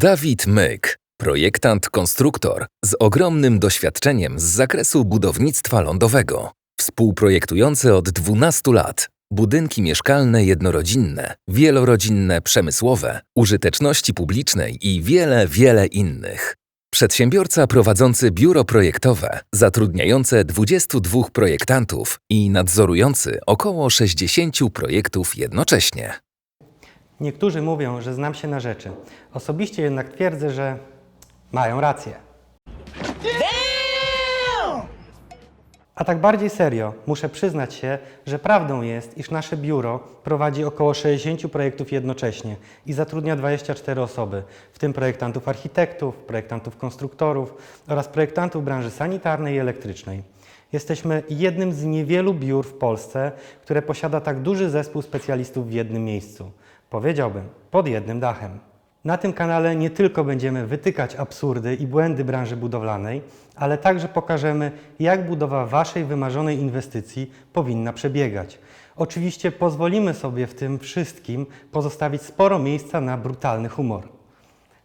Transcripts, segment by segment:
Dawid Myk, projektant konstruktor z ogromnym doświadczeniem z zakresu budownictwa lądowego. Współprojektujący od 12 lat budynki mieszkalne jednorodzinne, wielorodzinne przemysłowe, użyteczności publicznej i wiele, wiele innych. Przedsiębiorca prowadzący biuro projektowe, zatrudniające 22 projektantów i nadzorujący około 60 projektów jednocześnie. Niektórzy mówią, że znam się na rzeczy. Osobiście jednak twierdzę, że mają rację. A tak bardziej serio, muszę przyznać się, że prawdą jest, iż nasze biuro prowadzi około 60 projektów jednocześnie i zatrudnia 24 osoby, w tym projektantów architektów, projektantów konstruktorów oraz projektantów branży sanitarnej i elektrycznej. Jesteśmy jednym z niewielu biur w Polsce, które posiada tak duży zespół specjalistów w jednym miejscu. Powiedziałbym, pod jednym dachem. Na tym kanale nie tylko będziemy wytykać absurdy i błędy branży budowlanej, ale także pokażemy, jak budowa Waszej wymarzonej inwestycji powinna przebiegać. Oczywiście pozwolimy sobie w tym wszystkim pozostawić sporo miejsca na brutalny humor.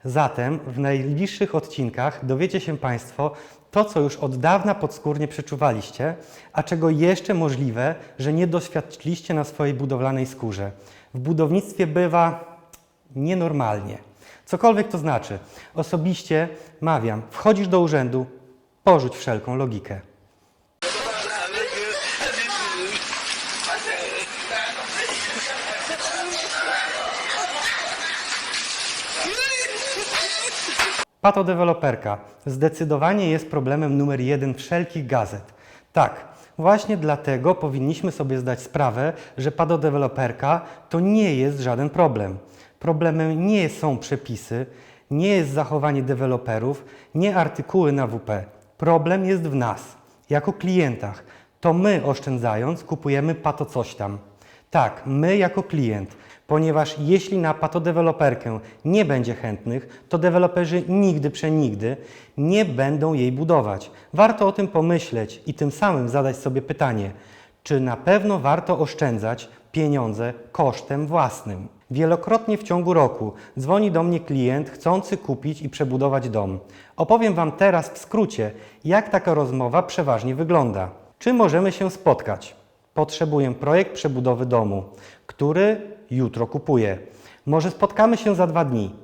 Zatem w najbliższych odcinkach dowiecie się Państwo to, co już od dawna podskórnie przeczuwaliście, a czego jeszcze możliwe, że nie doświadczyliście na swojej budowlanej skórze. W budownictwie bywa nienormalnie. Cokolwiek to znaczy. Osobiście mawiam, wchodzisz do urzędu, porzuć wszelką logikę. Patodeweloperka zdecydowanie jest problemem numer jeden wszelkich gazet. Tak, właśnie dlatego powinniśmy sobie zdać sprawę, że patodeweloperka to nie jest żaden problem. Problemem nie są przepisy, nie jest zachowanie deweloperów, nie artykuły na WP. Problem jest w nas, jako klientach. To my oszczędzając kupujemy pato coś tam. Tak, my jako klient, ponieważ jeśli na patodeweloperkę nie będzie chętnych, to deweloperzy nigdy przenigdy nie będą jej budować. Warto o tym pomyśleć i tym samym zadać sobie pytanie, czy na pewno warto oszczędzać pieniądze kosztem własnym. Wielokrotnie w ciągu roku dzwoni do mnie klient chcący kupić i przebudować dom. Opowiem Wam teraz w skrócie, jak taka rozmowa przeważnie wygląda. Czy możemy się spotkać? Potrzebuję projekt przebudowy domu, który jutro kupuję. Może spotkamy się za dwa dni.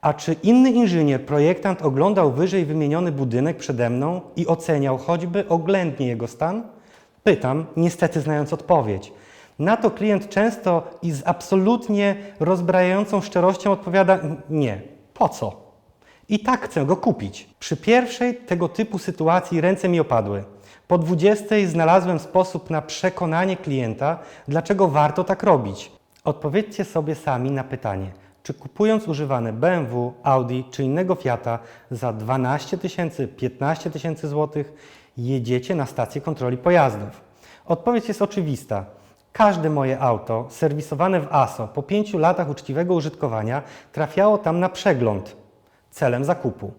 A czy inny inżynier, projektant oglądał wyżej wymieniony budynek przede mną i oceniał choćby oględnie jego stan? Pytam, niestety znając odpowiedź. Na to klient często i z absolutnie rozbrajającą szczerością odpowiada: Nie, po co? I tak chcę go kupić. Przy pierwszej tego typu sytuacji ręce mi opadły. Po 20 znalazłem sposób na przekonanie klienta, dlaczego warto tak robić. Odpowiedzcie sobie sami na pytanie, czy kupując używane BMW, Audi czy innego Fiata za 12 tysięcy, 15 tysięcy złotych jedziecie na stację kontroli pojazdów? Odpowiedź jest oczywista. Każde moje auto, serwisowane w ASO po pięciu latach uczciwego użytkowania, trafiało tam na przegląd celem zakupu.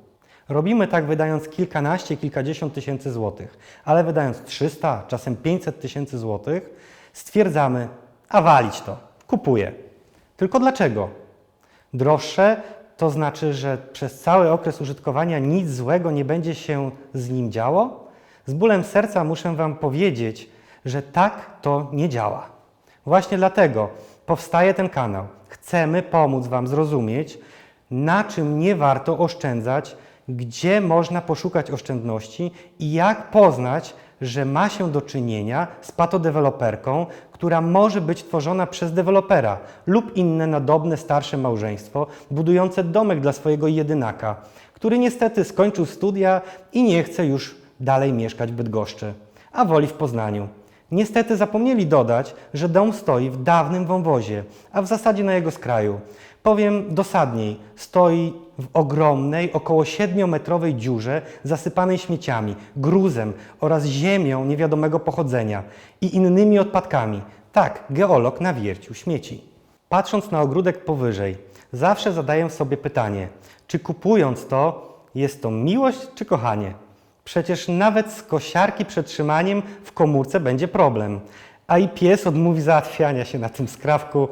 Robimy tak wydając kilkanaście, kilkadziesiąt tysięcy złotych, ale wydając 300, czasem 500 tysięcy złotych, stwierdzamy, a walić to, kupuję. Tylko dlaczego? Droższe to znaczy, że przez cały okres użytkowania nic złego nie będzie się z nim działo? Z bólem serca muszę Wam powiedzieć, że tak to nie działa. Właśnie dlatego powstaje ten kanał. Chcemy pomóc Wam zrozumieć, na czym nie warto oszczędzać, gdzie można poszukać oszczędności i jak poznać, że ma się do czynienia z patodeweloperką, która może być tworzona przez dewelopera lub inne nadobne starsze małżeństwo budujące domek dla swojego jedynaka, który niestety skończył studia i nie chce już dalej mieszkać w Bydgoszczy, a woli w Poznaniu. Niestety zapomnieli dodać, że dom stoi w dawnym wąwozie, a w zasadzie na jego skraju. Powiem dosadniej, stoi w ogromnej, około 7-metrowej dziurze zasypanej śmieciami, gruzem oraz ziemią niewiadomego pochodzenia i innymi odpadkami. Tak, geolog nawiercił śmieci. Patrząc na ogródek powyżej, zawsze zadaję sobie pytanie, czy kupując to, jest to miłość czy kochanie? Przecież nawet z kosiarki przed trzymaniem w komórce będzie problem. A i pies odmówi załatwiania się na tym skrawku,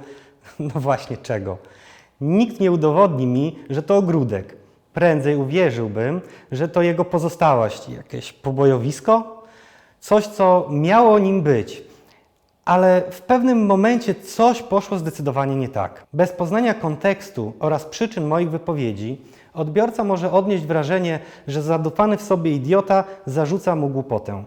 no właśnie czego. Nikt nie udowodni mi, że to ogródek. Prędzej uwierzyłbym, że to jego pozostałość, jakieś pobojowisko, coś, co miało nim być. Ale w pewnym momencie coś poszło zdecydowanie nie tak. Bez poznania kontekstu oraz przyczyn moich wypowiedzi, odbiorca może odnieść wrażenie, że zadufany w sobie idiota zarzuca mu głupotę.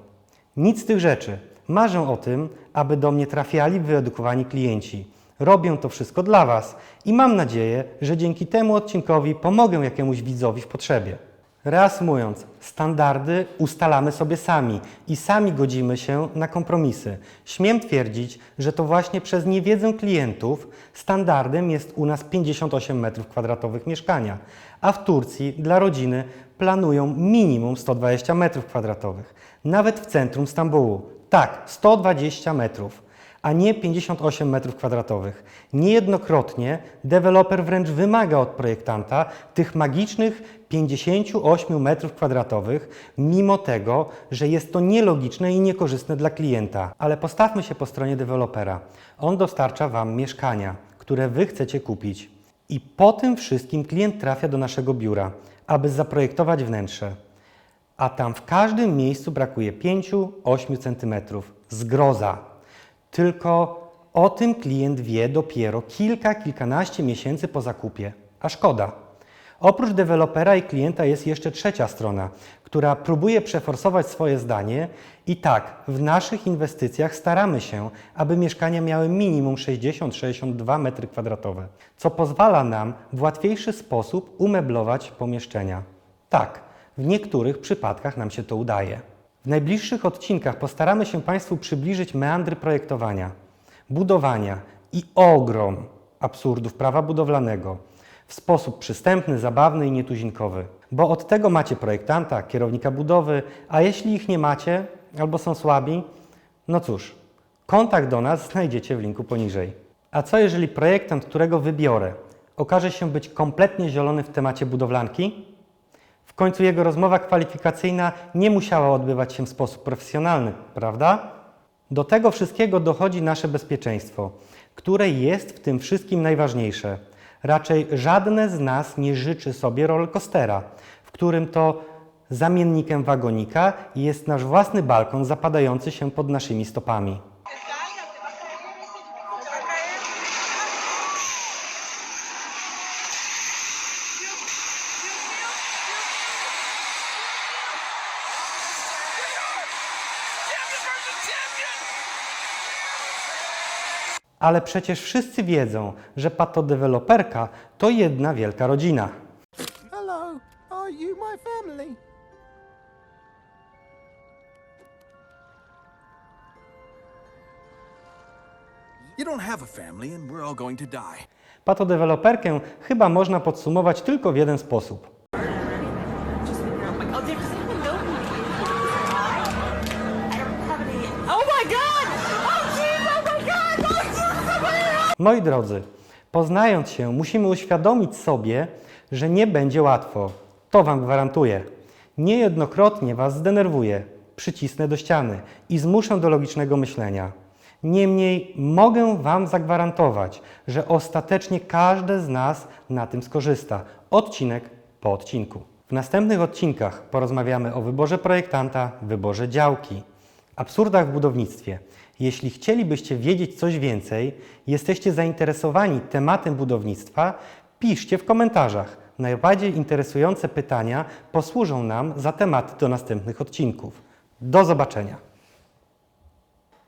Nic z tych rzeczy. Marzę o tym, aby do mnie trafiali wyedukowani klienci. Robię to wszystko dla Was i mam nadzieję, że dzięki temu odcinkowi pomogę jakiemuś widzowi w potrzebie. Reasumując, standardy ustalamy sobie sami i sami godzimy się na kompromisy. Śmiem twierdzić, że to właśnie przez niewiedzę klientów standardem jest u nas 58 m2 mieszkania, a w Turcji dla rodziny planują minimum 120 m2, nawet w centrum Stambułu. Tak, 120 metrów a nie 58 m2. Niejednokrotnie deweloper wręcz wymaga od projektanta tych magicznych 58 m2, mimo tego, że jest to nielogiczne i niekorzystne dla klienta. Ale postawmy się po stronie dewelopera. On dostarcza Wam mieszkania, które Wy chcecie kupić. I po tym wszystkim klient trafia do naszego biura, aby zaprojektować wnętrze a tam w każdym miejscu brakuje 5-8 cm. Zgroza. Tylko o tym klient wie dopiero kilka, kilkanaście miesięcy po zakupie. A szkoda. Oprócz dewelopera i klienta jest jeszcze trzecia strona, która próbuje przeforsować swoje zdanie i tak, w naszych inwestycjach staramy się, aby mieszkania miały minimum 60-62 m2, co pozwala nam w łatwiejszy sposób umeblować pomieszczenia. Tak, w niektórych przypadkach nam się to udaje. W najbliższych odcinkach postaramy się Państwu przybliżyć meandry projektowania, budowania i ogrom absurdów prawa budowlanego w sposób przystępny, zabawny i nietuzinkowy. Bo od tego macie projektanta, kierownika budowy, a jeśli ich nie macie albo są słabi, no cóż, kontakt do nas znajdziecie w linku poniżej. A co jeżeli projektant, którego wybiorę, okaże się być kompletnie zielony w temacie budowlanki? W końcu jego rozmowa kwalifikacyjna nie musiała odbywać się w sposób profesjonalny, prawda? Do tego wszystkiego dochodzi nasze bezpieczeństwo, które jest w tym wszystkim najważniejsze. Raczej żadne z nas nie życzy sobie rollercoastera, w którym to zamiennikiem wagonika jest nasz własny balkon zapadający się pod naszymi stopami. Ale przecież wszyscy wiedzą, że patodeweloperka to jedna wielka rodzina. Hello, are you my family? You don't have a family, and we're all going to die. Patodeweloperkę chyba można podsumować tylko w jeden sposób. Moi drodzy, poznając się, musimy uświadomić sobie, że nie będzie łatwo. To Wam gwarantuję. Niejednokrotnie Was zdenerwuję, przycisnę do ściany i zmuszę do logicznego myślenia. Niemniej mogę Wam zagwarantować, że ostatecznie każde z nas na tym skorzysta. Odcinek po odcinku. W następnych odcinkach porozmawiamy o wyborze projektanta, wyborze działki, absurdach w budownictwie. Jeśli chcielibyście wiedzieć coś więcej, jesteście zainteresowani tematem budownictwa, piszcie w komentarzach. Najbardziej interesujące pytania posłużą nam za tematy do następnych odcinków. Do zobaczenia.